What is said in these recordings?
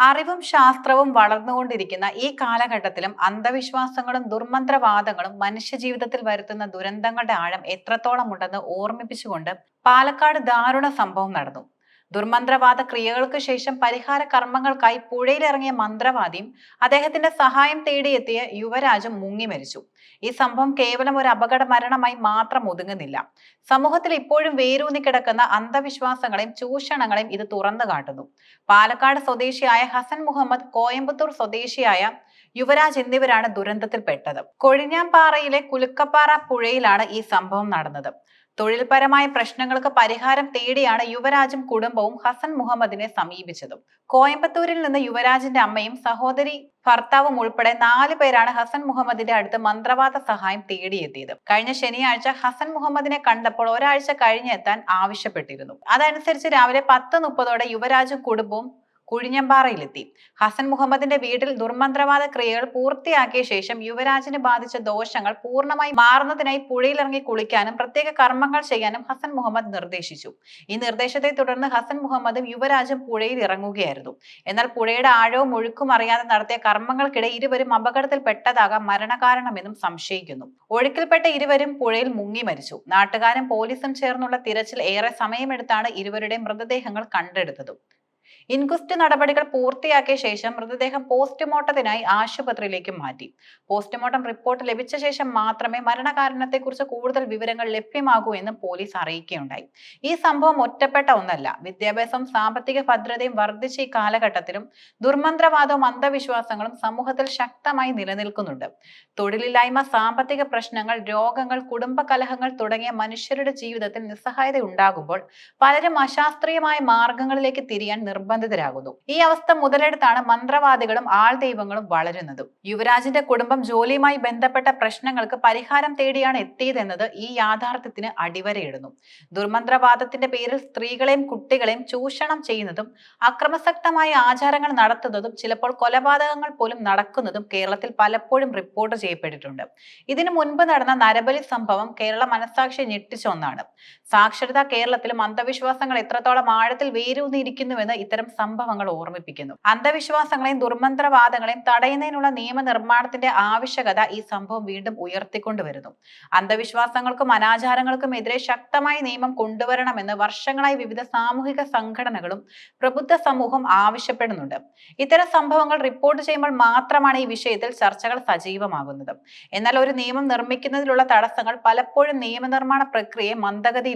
അറിവും ശാസ്ത്രവും വളർന്നുകൊണ്ടിരിക്കുന്ന ഈ കാലഘട്ടത്തിലും അന്ധവിശ്വാസങ്ങളും ദുർമന്ത്രവാദങ്ങളും മനുഷ്യജീവിതത്തിൽ വരുത്തുന്ന ദുരന്തങ്ങളുടെ ആഴം എത്രത്തോളം ഉണ്ടെന്ന് ഓർമ്മിപ്പിച്ചുകൊണ്ട് പാലക്കാട് ദാരുണ സംഭവം നടന്നു. ദുർമന്ത്രവാദ ക്രിയകൾക്ക് ശേഷം പരിഹാര കർമ്മങ്ങൾക്കായി പുഴയിലിറങ്ങിയ മന്ത്രവാദിയും അദ്ദേഹത്തിന്റെ സഹായം തേടിയെത്തിയ യുവരാജും മുങ്ങി മരിച്ചു. ഈ സംഭവം കേവലം ഒരു അപകട മരണമായി മാത്രം ഒതുങ്ങുന്നില്ല. സമൂഹത്തിൽ ഇപ്പോഴും വേരൂന്നി കിടക്കുന്ന അന്ധവിശ്വാസങ്ങളെയും ചൂഷണങ്ങളെയും ഇത് തുറന്നു കാട്ടുന്നു. പാലക്കാട് സ്വദേശിയായ ഹസൻ മുഹമ്മദ് കോയമ്പത്തൂർ സ്വദേശിയായ യുവരാജ് എന്നിവരാണ് ദുരന്തത്തിൽപ്പെട്ടത്. കൊഴിഞ്ഞാമ്പാറയിലെ കുലുക്കപ്പാറ പുഴയിലാണ് ഈ സംഭവം നടന്നത്. തൊഴിൽപരമായ പ്രശ്നങ്ങൾക്ക് പരിഹാരം തേടിയാണ് യുവരാജും കുടുംബവും ഹസൻ മുഹമ്മദിനെ സമീപിച്ചതും. കോയമ്പത്തൂരിൽ നിന്ന് യുവരാജിന്റെ അമ്മയും സഹോദരി ഭർത്താവും ഉൾപ്പെടെ നാല് പേരാണ് ഹസൻ മുഹമ്മദിന്റെ അടുത്ത് മന്ത്രവാദ സഹായം തേടിയെത്തിയത്. കഴിഞ്ഞ ശനിയാഴ്ച ഹസൻ മുഹമ്മദിനെ കണ്ടപ്പോൾ ഒരാഴ്ച കഴിഞ്ഞെത്താൻ ആവശ്യപ്പെട്ടിരുന്നു. അതനുസരിച്ച് രാവിലെ പത്ത് മുപ്പതോടെ യുവരാജും കുടുംബവും കുഴിഞ്ഞമ്പാറയിലെത്തി. ഹസൻ മുഹമ്മദിന്റെ വീട്ടിൽ ദുർമന്ത്രവാദ ക്രിയകൾ പൂർത്തിയാക്കിയ ശേഷം യുവരാജിന് ബാധിച്ച ദോഷങ്ങൾ പൂർണമായി മാറുന്നതിനായി പുഴയിലിറങ്ങി കുളിക്കാനും പ്രത്യേക കർമ്മങ്ങൾ ചെയ്യാനും ഹസൻ മുഹമ്മദ് നിർദ്ദേശിച്ചു. ഈ നിർദ്ദേശത്തെ തുടർന്ന് ഹസൻ മുഹമ്മദും യുവരാജും പുഴയിൽ ഇറങ്ങുകയായിരുന്നു. എന്നാൽ പുഴയുടെ ആഴവും ഒഴുക്കും അറിയാതെ നടത്തിയ കർമ്മങ്ങൾക്കിടെ ഇരുവരും അപകടത്തിൽപ്പെട്ടതാകാം മരണകാരണമെന്നും സംശയിക്കുന്നു. ഒഴുക്കിൽപ്പെട്ട ഇരുവരും പുഴയിൽ മുങ്ങി മരിച്ചു. നാട്ടുകാരും പോലീസും ചേർന്നുള്ള തിരച്ചിൽ ഏറെ സമയമെടുത്താണ് ഇരുവരുടെയും മൃതദേഹങ്ങൾ കണ്ടെടുത്തതും. ഇൻക്വസ്റ്റ് നടപടികൾ പൂർത്തിയാക്കിയ ശേഷം മൃതദേഹം പോസ്റ്റ്മോർട്ടത്തിനായി ആശുപത്രിയിലേക്ക് മാറ്റി. പോസ്റ്റ്മോർട്ടം റിപ്പോർട്ട് ലഭിച്ച ശേഷം മാത്രമേ മരണകാരണത്തെക്കുറിച്ച് കൂടുതൽ വിവരങ്ങൾ ലഭ്യമാകൂ എന്ന് പോലീസ് അറിയിക്കുകയുണ്ടായി. ഈ സംഭവം ഒറ്റപ്പെട്ട ഒന്നല്ല. വിദ്യാഭ്യാസം സാമ്പത്തിക ഭദ്രതയും വർദ്ധിച്ച ഈ കാലഘട്ടത്തിലും ദുർമന്ത്രവാദവും അന്ധവിശ്വാസങ്ങളും സമൂഹത്തിൽ ശക്തമായി നിലനിൽക്കുന്നുണ്ട്. തൊഴിലില്ലായ്മ സാമ്പത്തിക പ്രശ്നങ്ങൾ രോഗങ്ങൾ കുടുംബ കലഹങ്ങൾ തുടങ്ങിയ മനുഷ്യരുടെ ജീവിതത്തിൽ നിസ്സഹായത ഉണ്ടാകുമ്പോൾ പലരും അശാസ്ത്രീയമായ മാർഗങ്ങളിലേക്ക് തിരിയാൻ നിർബന്ധിതരാകുന്നു. ഈ അവസ്ഥ മുതലെടുത്താണ് മന്ത്രവാദികളും ആൾ ദൈവങ്ങളും വളരുന്നതും. യുവരാജിന്റെ കുടുംബം ജോലിയുമായി ബന്ധപ്പെട്ട പ്രശ്നങ്ങൾക്ക് പരിഹാരം തേടിയാണ് എത്തിയതെന്നത് ഈ യാഥാർത്ഥ്യത്തിന് അടിവരയിടുന്നു. ദുർമന്ത്രവാദത്തിന്റെ പേരിൽ സ്ത്രീകളെയും കുട്ടികളെയും ചൂഷണം ചെയ്യുന്നതും അക്രമസക്തമായ ആചാരങ്ങൾ നടത്തുന്നതും ചിലപ്പോൾ കൊലപാതകങ്ങൾ പോലും നടക്കുന്നതും കേരളത്തിൽ പലപ്പോഴും റിപ്പോർട്ട് ചെയ്യപ്പെട്ടിട്ടുണ്ട്. ഇതിനു മുൻപ് നടന്ന നരബലി സംഭവം കേരള മനസാക്ഷി ഞെട്ടിച്ച ഒന്നാണ്. സാക്ഷരത കേരളത്തിലും അന്ധവിശ്വാസങ്ങൾ എത്രത്തോളം ആഴത്തിൽ വേരൂന്നിയിരിക്കുന്നുവെന്ന് ഇത്തരം സംഭവങ്ങൾ ഓർമ്മിപ്പിക്കുന്നു. അന്ധവിശ്വാസങ്ങളെയും ദുർമന്ത്രവാദങ്ങളെയും തടയുന്നതിനുള്ള നിയമനിർമ്മാണത്തിന്റെ ആവശ്യകത ഈ സംഭവം വീണ്ടും ഉയർത്തിക്കൊണ്ടുവരുന്നു. അന്ധവിശ്വാസങ്ങൾക്കും അനാചാരങ്ങൾക്കും എതിരെ ശക്തമായ നിയമം കൊണ്ടുവരണമെന്ന് വർഷങ്ങളായി വിവിധ സാമൂഹിക സംഘടനകളും പ്രബുദ്ധ സമൂഹം ആവശ്യപ്പെടുന്നുണ്ട്. ഇത്തരം സംഭവങ്ങൾ റിപ്പോർട്ട് ചെയ്യുമ്പോൾ മാത്രമാണ് ഈ വിഷയത്തിൽ ചർച്ചകൾ സജീവമാകുന്നത്. എന്നാൽ ഒരു നിയമം നിർമ്മിക്കുന്നതിലുള്ള തടസ്സങ്ങൾ പലപ്പോഴും നിയമനിർമ്മാണ പ്രക്രിയയെ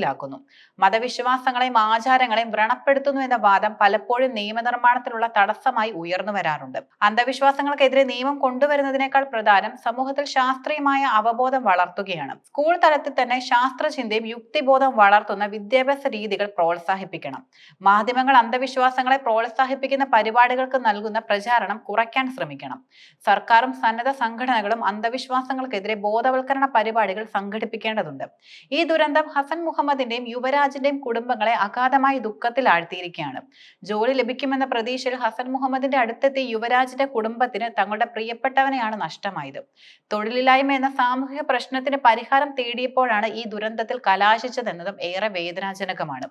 മന്ദഗതിയിലാക്കുന്നു മതവിശ്വാസങ്ങളെയും ആചാരങ്ങളെയും വ്രണപ്പെടുത്തുന്നു എന്ന വാദം പലപ്പോഴും നിയമനിർമ്മാണത്തിലുള്ള തടസ്സമായി ഉയർന്നു വരാറുണ്ട്. അന്ധവിശ്വാസങ്ങൾക്കെതിരെ നിയമം കൊണ്ടുവരുന്നതിനേക്കാൾ പ്രധാനം സമൂഹത്തിൽ ശാസ്ത്രീയമായ അവബോധം വളർത്തുകയാണ്. സ്കൂൾ തലത്തിൽ തന്നെ ശാസ്ത്രചിന്തയും യുക്തിബോധം വളർത്തുന്ന വിദ്യാഭ്യാസ രീതികൾ പ്രോത്സാഹിപ്പിക്കണം. മാധ്യമങ്ങൾ അന്ധവിശ്വാസങ്ങളെ പ്രോത്സാഹിപ്പിക്കുന്ന പരിപാടികൾക്ക് നൽകുന്ന പ്രചാരണം കുറയ്ക്കാൻ ശ്രമിക്കണം. സർക്കാരും സന്നദ്ധ സംഘടനകളും അന്ധവിശ്വാസങ്ങൾക്കെതിരെ ബോധവൽക്കരണ പരിപാടികൾ സംഘടിപ്പിക്കേണ്ടതുണ്ട്. ഈ ദുരന്തം ഹസൻ മുഹമ്മദിന്റെയും യുവരാജിന്റെയും കുടുംബങ്ങളെ അഗാധമായി ദുഃഖത്തിൽ ആഴ്ത്തിയിരിക്കുകയാണ്. ജോലി ലഭിക്കുമെന്ന പ്രതീക്ഷയിൽ ഹസൻ മുഹമ്മദിന്റെ അടുത്തെത്തിയ യുവരാജിന്റെ കുടുംബത്തിന് തങ്ങളുടെ പ്രിയപ്പെട്ടവനെയാണ് നഷ്ടമായത്. തൊഴിലില്ലായ്മ എന്ന സാമൂഹിക പ്രശ്നത്തിന് പരിഹാരം തേടിയപ്പോഴാണ് ഈ ദുരന്തത്തിൽ കലാശിച്ചതെന്നതും ഏറെ വേദനാജനകമാണ്.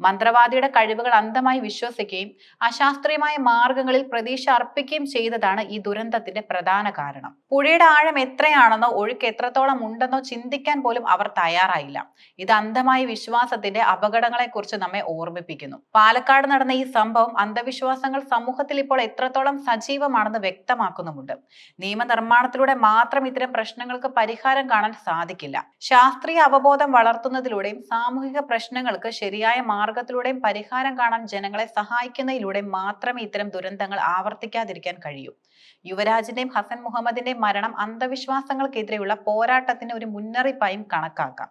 മന്ത്രവാദിയുടെ കഴിവുകൾ അന്ധമായി വിശ്വസിക്കുകയും അശാസ്ത്രീയമായ മാർഗങ്ങളിൽ പ്രതീക്ഷ അർപ്പിക്കുകയും ചെയ്തതാണ് ഈ ദുരന്തത്തിന്റെ പ്രധാന കാരണം. പുഴയുടെ ആഴം എത്രയാണെന്നോ ഒഴുക്ക് എത്രത്തോളം ഉണ്ടെന്നോ ചിന്തിക്കാൻ പോലും അവർ തയ്യാറായില്ല. ഇത് അന്ധമായ വിശ്വാസത്തിന്റെ അപകടങ്ങളെക്കുറിച്ച് നമ്മെ ഓർമ്മിപ്പിക്കുന്നു. പാലക്കാട് നടന്ന ഈ സംഭവം അന്ധവിശ്വാസങ്ങൾ സമൂഹത്തിൽ ഇപ്പോൾ എത്രത്തോളം സജീവമാണെന്ന് വ്യക്തമാക്കുന്നുമുണ്ട്. നിയമനിർമ്മാണത്തിലൂടെ മാത്രം ഇത്തരം പ്രശ്നങ്ങൾക്ക് പരിഹാരം കാണാൻ സാധിക്കില്ല. ശാസ്ത്രീയ അവബോധം വളർത്തുന്നതിലൂടെയും സാമൂഹിക പ്രശ്നങ്ങൾക്ക് ശരിയായ മാർഗത്തിലൂടെയും പരിഹാരം കാണാൻ ജനങ്ങളെ സഹായിക്കുന്നതിലൂടെ മാത്രമേ ഇത്തരം ദുരന്തങ്ങൾ ആവർത്തിക്കാതിരിക്കാൻ കഴിയൂ. യുവരാജിന്റെയും ഹസൻ മുഹമ്മദിന്റെയും മരണം അന്ധവിശ്വാസങ്ങൾക്കെതിരെയുള്ള പോരാട്ടത്തിന് ഒരു മുന്നറിയിപ്പായും കണക്കാക്കാം.